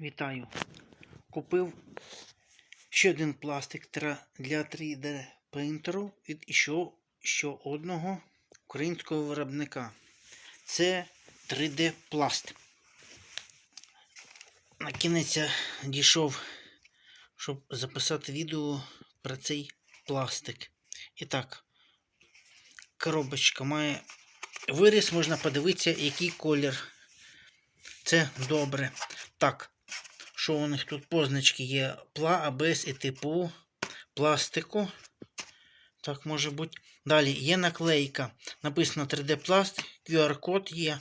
Вітаю. Купив ще один пластик для 3D принтеру від ще, ще одного українського виробника. Це 3D пласт. На кінець дійшов, щоб записати відео про цей пластик. І так, коробочка має виріс, можна подивитися, який колір. Це добре. Так, що у них тут позначки є? Пла, АБС і типу пластику. Так, може бути. Далі є наклейка. Написано 3D пласт, QR-код є.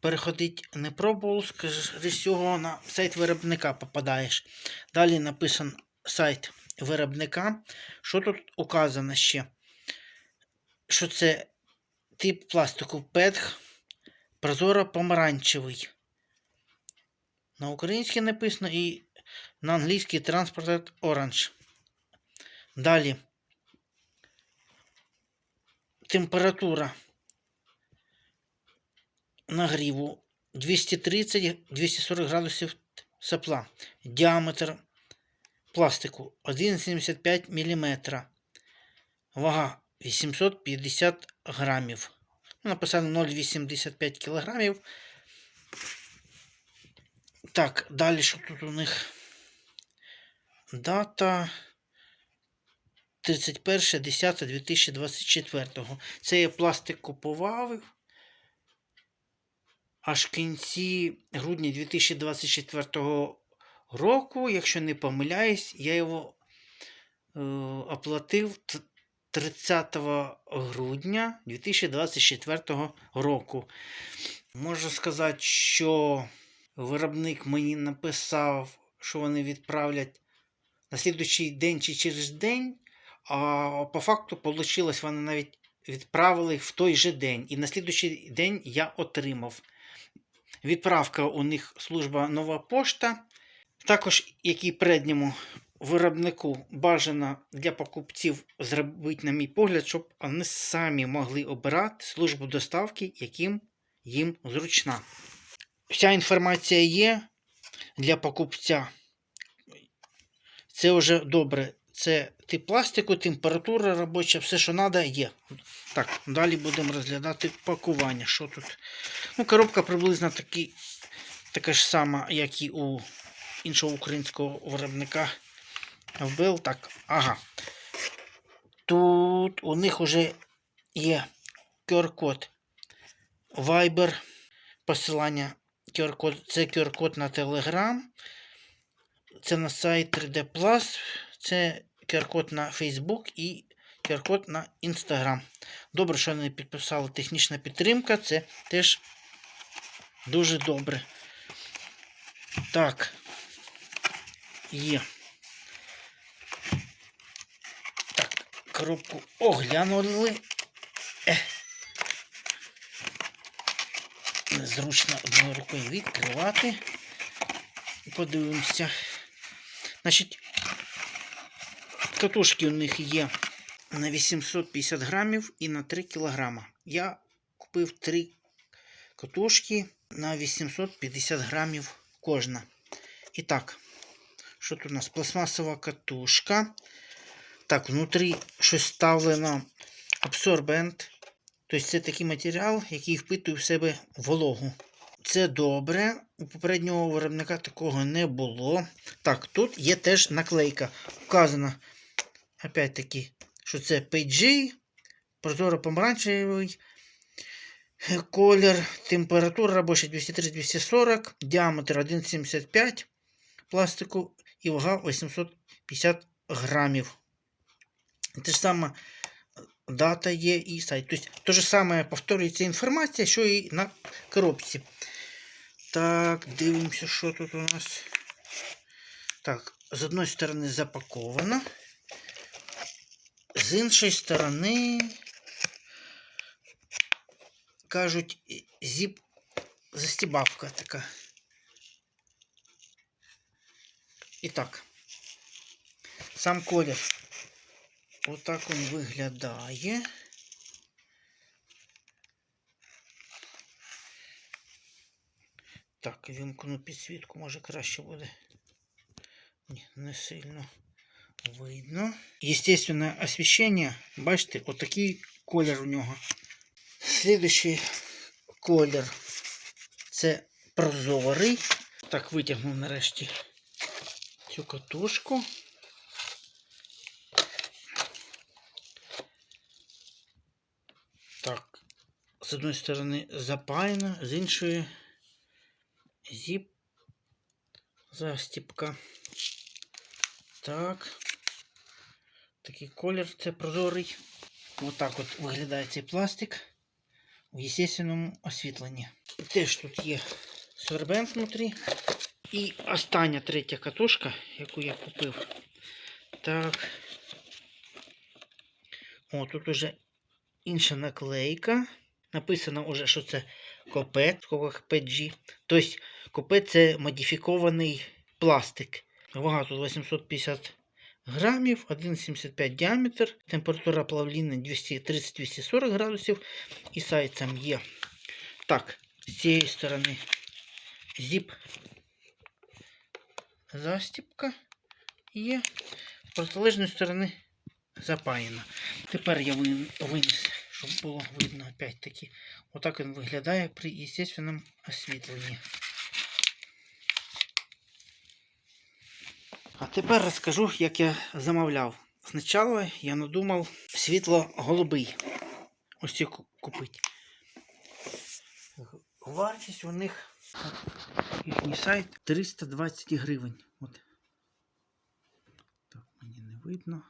Переходить не пробував, скажи всього на сайт виробника попадаєш. Далі написан сайт виробника. Що тут указано ще? Що це тип пластику PETG прозоро помаранчевий. На українській написано і на англійській Transported Orange. Далі. Температура нагріву 230-240 градусів тепла. Діаметр пластику 1,75 мм. Вага 850 грамів. Написано 0,85 кілограмів. Так, далі що тут у них? Дата 31.10.2024. Це я пластик купував. Аж в кінці грудня 2024 року, якщо не помиляюсь, я його е, оплатив 30 грудня 2024 року. Можу сказати, що виробник мені написав, що вони відправлять на слідуючий день чи через день, а по факту вийшло, вони навіть відправили в той же день. І на слідуючий день я отримав. Відправка у них служба нова пошта. Також, як і передньому виробнику бажано для покупців зробити, на мій погляд, щоб вони самі могли обирати службу доставки, яким їм зручна. Вся інформація є для покупця. Це вже добре. Це тип пластику, температура робоча, все, що треба, є. Так, далі будемо розглядати пакування. Що тут? Ну, коробка приблизно такі, така ж сама, як і у іншого українського виробника вбив. Так, ага. Тут у них вже є QR-код Viber, посилання QR-код, це QR-код на Telegram, це на сайт 3D Plus, це QR-код на Facebook і QR-код на Instagram. Добре, що вони підписали технічна підтримка, це теж дуже добре. Так. Є. Так, коробку оглянули. Незручно одною рукою відкривати. Подивимося. Значить, катушки у них є на 850 грамів і на 3 кілограма. Я купив 3 катушки на 850 грамів кожна. І так, що тут у нас? Пластмасова катушка. Так, внутрі щось ставлено абсорбент. Тобто це такий матеріал, який впитує в себе вологу. Це добре. У попереднього виробника такого не було. Так, тут є теж наклейка. Вказано, опять-таки, що це PG, прозоро помаранчевий колір, температура робоча 230-240, діаметр 1,75 пластику і вага 850 грамів. Те ж саме дата є і сайт. Тобто, те ж саме повторюється інформація, що і на коробці. Так, дивимося, що тут у нас. Так, з одної сторони запаковано. З іншої сторони, кажуть, зіп застібавка така. І так, сам колір. Отак він виглядає. Так, вімкну підсвітку, може краще буде. Ні, не сильно видно. Естественне освіщення, бачите, отакий колір у нього. Слідуючий колір це прозорий. Так, витягнув нарешті цю катушку. Так, з одної сторони запаяно, з іншої зіп застіпка. Так. Такий колір це прозорий. Отак от виглядає цей пластик в естественному освітленні. Теж тут є сорбент внутрі. І остання третя катушка, яку я купив. Так. О, тут уже інша наклейка. Написано вже, що це скобках PG. Тобто копет це модифікований пластик. Вага тут 850 грамів, 1,75 діаметр, температура плавління 230-240 градусів і сайт там є. Так, з цієї сторони зіп застіпка є. З протилежної сторони запаяна. Тепер я вин- виніс, щоб було видно опять-таки. Отак він виглядає при естественному освітленні. А тепер розкажу, як я замовляв. Спочатку я надумав світло голубий. Ось ці купити. Вартість у них їхній сайт 320 гривень. От. Так, мені не видно.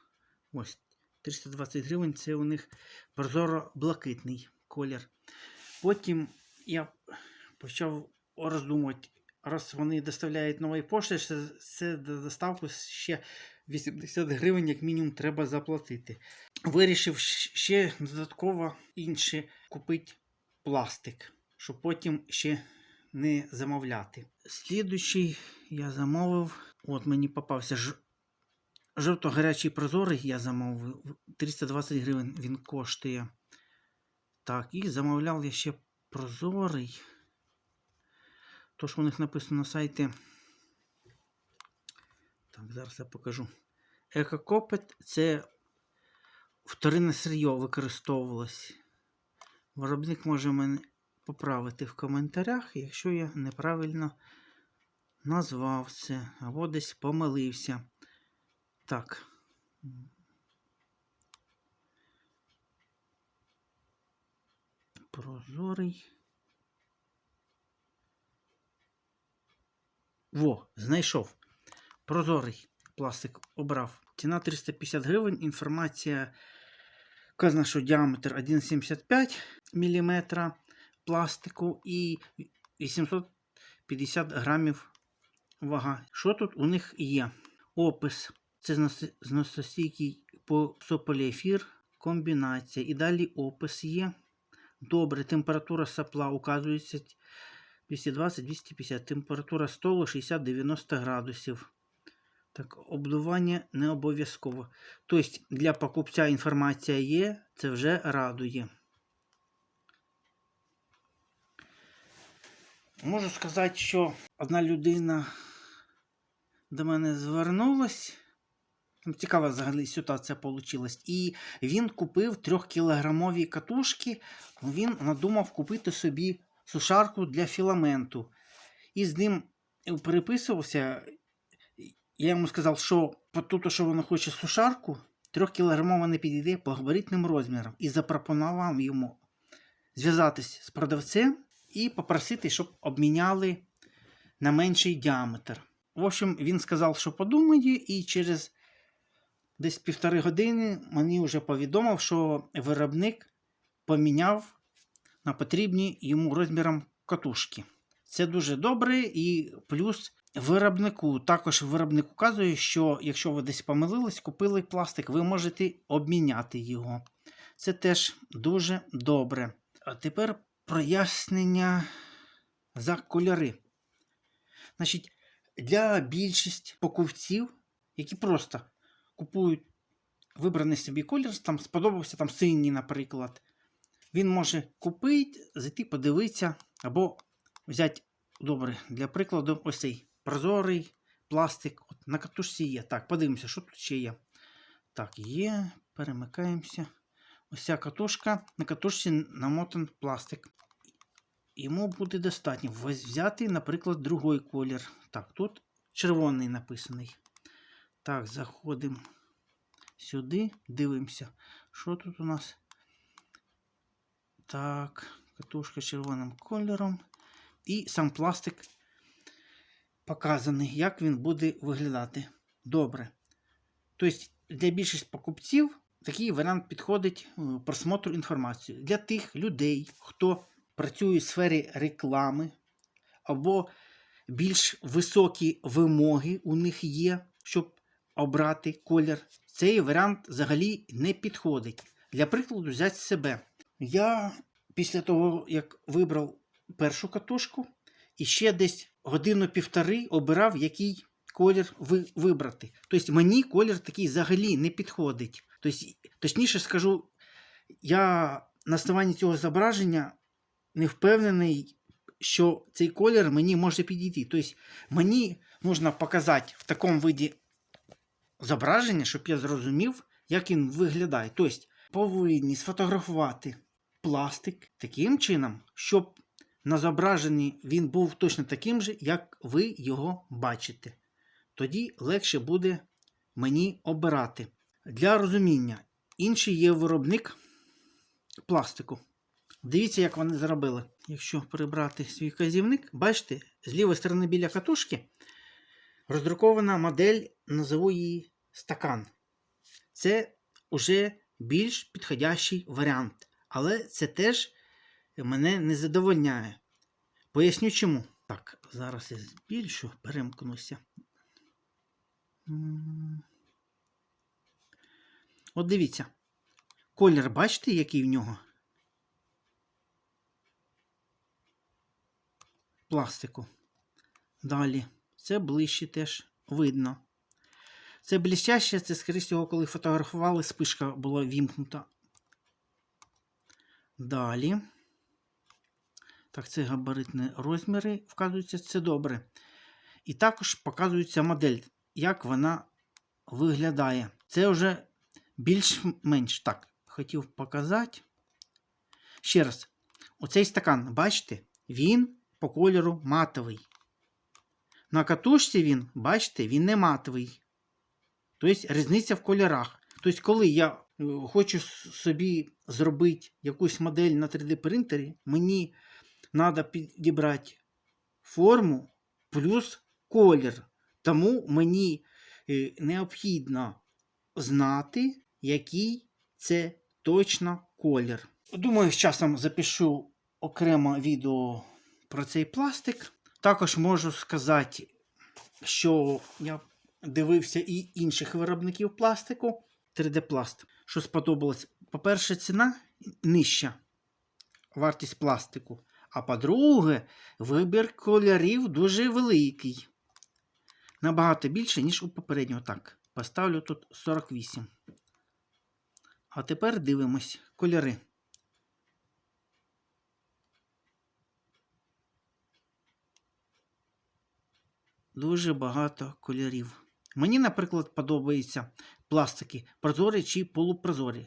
Ось 320 гривень це у них прозоро-блакитний колір. Потім я почав роздумувати, раз вони доставляють нової пошти, це, за доставку ще 80 гривень, як мінімум, треба заплатити. Вирішив ще додатково інше купити пластик, щоб потім ще не замовляти. Слідуючий я замовив. От мені попався. Жовто-гарячий прозорий, я замовив. 320 гривень він коштує. Так, і замовляв я ще прозорий. Тож у них написано на сайті. Так, зараз я покажу. Екокопет це вторинне сир'йо використовувалось. Виробник може мене поправити в коментарях, якщо я неправильно назвав це або десь помилився. Так. Прозорий. Во, знайшов. Прозорий пластик обрав. Ціна 350 гривень. Інформація вказана, що діаметр 1,75 мм пластику і 850 грамів вага. Що тут у них є? Опис. Це знос- зносостійкий попсополіефір комбінація. І далі опис є. Добре, температура сапла указується 220-250. Температура столу 60-90 градусів. Так, обдування не обов'язково. Тобто для покупця інформація є, це вже радує. Можу сказати, що одна людина до мене звернулась. Цікава взагалі ситуація вийшла. І він купив 3-кілограмові катушки. Він надумав купити собі сушарку для філаменту. І з ним переписувався. Я йому сказав, що тут, що вона хоче сушарку, 3-кілограмова не підійде по габаритним розмірам. І запропонував йому зв'язатись з продавцем і попросити, щоб обміняли на менший діаметр. В общем, він сказав, що подумає, і через десь півтори години мені вже повідомив, що виробник поміняв на потрібні йому розмірам катушки. Це дуже добре і плюс виробнику. Також виробник указує, що якщо ви десь помилились, купили пластик, ви можете обміняти його. Це теж дуже добре. А тепер прояснення за кольори. Значить, для більшості покупців, які просто купують вибраний собі колір, там сподобався там синій, наприклад. Він може купити, зайти, подивитися, або взяти добре, для прикладу, ось цей прозорий пластик. От на катушці є. Так, подивимося, що тут ще є. Так, є. Перемикаємося. Ось ця катушка. На катушці намотан пластик. Йому буде достатньо взяти, наприклад, другий колір. Так, тут червоний написаний. Так, заходимо сюди, дивимося. Що тут у нас? Так, катушка червоним кольором. І сам пластик показаний, як він буде виглядати. Добре. Тобто, для більшості покупців такий варіант підходить е, просмотру інформації. Для тих людей, хто працює в сфері реклами, або більш високі вимоги у них є, щоб обрати колір. Цей варіант взагалі не підходить. Для прикладу, взяти себе. Я після того, як вибрав першу катушку, і ще десь годину-півтори обирав, який колір ви, вибрати. Тобто мені колір такий взагалі не підходить. Тобто, точніше скажу, я на основанні цього зображення не впевнений, що цей колір мені може підійти. Тобто мені можна показати в такому виді зображення, щоб я зрозумів, як він виглядає. Тобто повинні сфотографувати пластик таким чином, щоб на зображенні він був точно таким же, як ви його бачите. Тоді легше буде мені обирати. Для розуміння, інший є виробник пластику. Дивіться, як вони зробили. Якщо прибрати свій казівник, бачите, з лівої сторони біля катушки роздрукована модель, назову її стакан. Це вже більш підходящий варіант. Але це теж мене не задовольняє. Поясню чому. Так, зараз я збільшу, перемкнуся. От дивіться. Колір, бачите, який в нього? Пластику. Далі. Це ближче теж видно. Це блістяще, це, скоріше всього, коли фотографували, спишка була вімкнута. Далі. Так, це габаритні розміри, вказуються, це добре. І також показується модель, як вона виглядає. Це вже більш-менш так. Хотів показати. Ще раз, оцей стакан, бачите, він по кольору матовий. На катушці він, бачите, він не матовий. Тобто різниця в кольорах. Тобто, коли я е, хочу собі зробити якусь модель на 3D принтері, мені треба підібрати форму плюс колір. Тому мені е, необхідно знати, який це точно колір. Думаю, з часом запишу окремо відео про цей пластик. Також можу сказати, що я дивився і інших виробників пластику 3D пласт. Що сподобалось? По-перше, ціна нижча вартість пластику. А по-друге, вибір кольорів дуже великий. Набагато більше, ніж у попереднього. Так, поставлю тут 48. А тепер дивимось кольори. Дуже багато кольорів. Мені, наприклад, подобаються пластики прозорі чи полупрозорі.